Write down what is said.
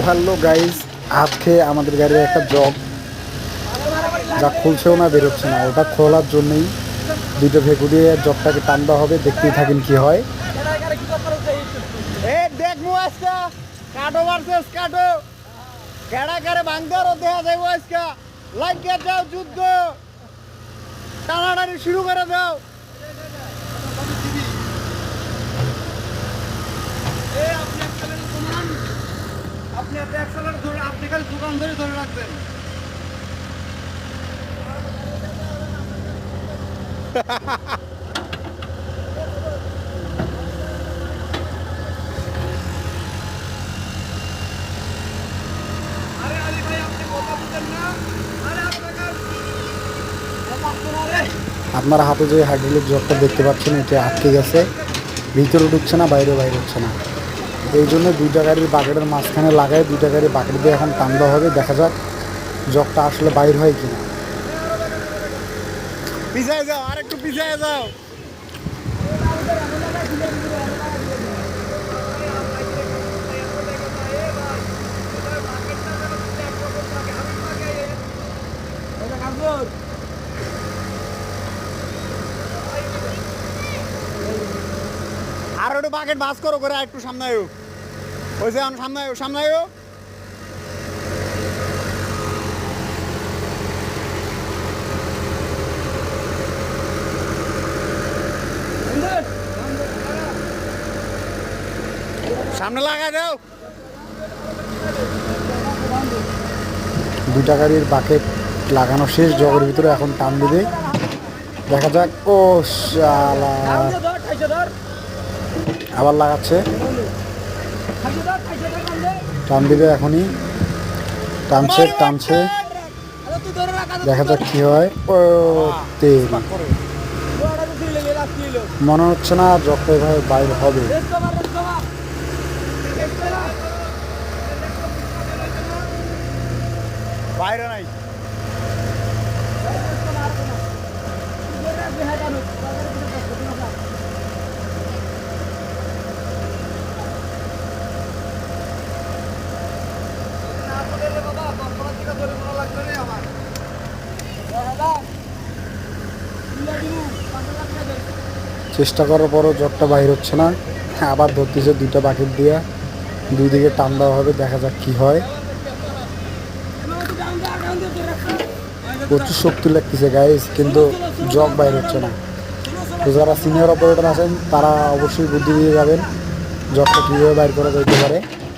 Hello guys আজকে আমাদের গাড়ির একটা জগ যা খুলছেও না, বেরোচ্ছে না। ওটা খোলার জন্যই দুটো ভেকু দিয়ে জগটাকে টান দেওয়া হবে, দেখতেই থাকেন কি হয়। কাটো কাটো। শুরু করে দাও। আপনি একসাথে ধরে, আপনি খালি দোকান ধরে ধরে রাখবেন। হাতে যে হাইড্রোলিক জগটা দেখতে পাচ্ছেন, এটা আটকে গেছে। ভিতরে ঢুকছে না, বাইরে বাইরে হচ্ছে না। এই জন্য দুইটা গাড়ির বাকেটের মাঝখানে লাগায় দুইটা গাড়ির বাকেট দিয়ে এখন টান দেওয়া হবে দেখা যাক জগটা আসলে বাইর হয় কিনা। পিছায় যাও আর একটু পিছায় যাও। আর একটু বাকেট ভাস করো করে আর একটু সামনে আয়ো। ওই যে এখন সামনে আয়ো সামনে আয়ো। সামনে লাগা দাও। দুইটা গাড়ির বাকেট লাগানো শেষ জগের ভিতরে এখন টান দিবে। দেখা যাক ও শালা। আবার লাগাচ্ছে। টান দিবে এখনই। টানছে টানছে। দেখা যাক কি হয়। মনে হচ্ছে না যখন এভাবে বাইর হবে। বাইরে নাই। চেষ্টা করার পরও জগটা বাইর হচ্ছে না। আবার ধরতেছে দুইটা বাকেট দিয়ে। দুই দিকে টান দেওয়া হবে, দেখা যাক কি হয়। প্রচুর শক্তি লাগতেছে গাইস কিন্তু জগ বাইর হচ্ছে না। তো যারা সিনিয়র অপারেটর আছেন, তারা অবশ্যই বুদ্ধি দিয়ে যাবেন। জগটা কীভাবে বাইর করা যেতে পারে।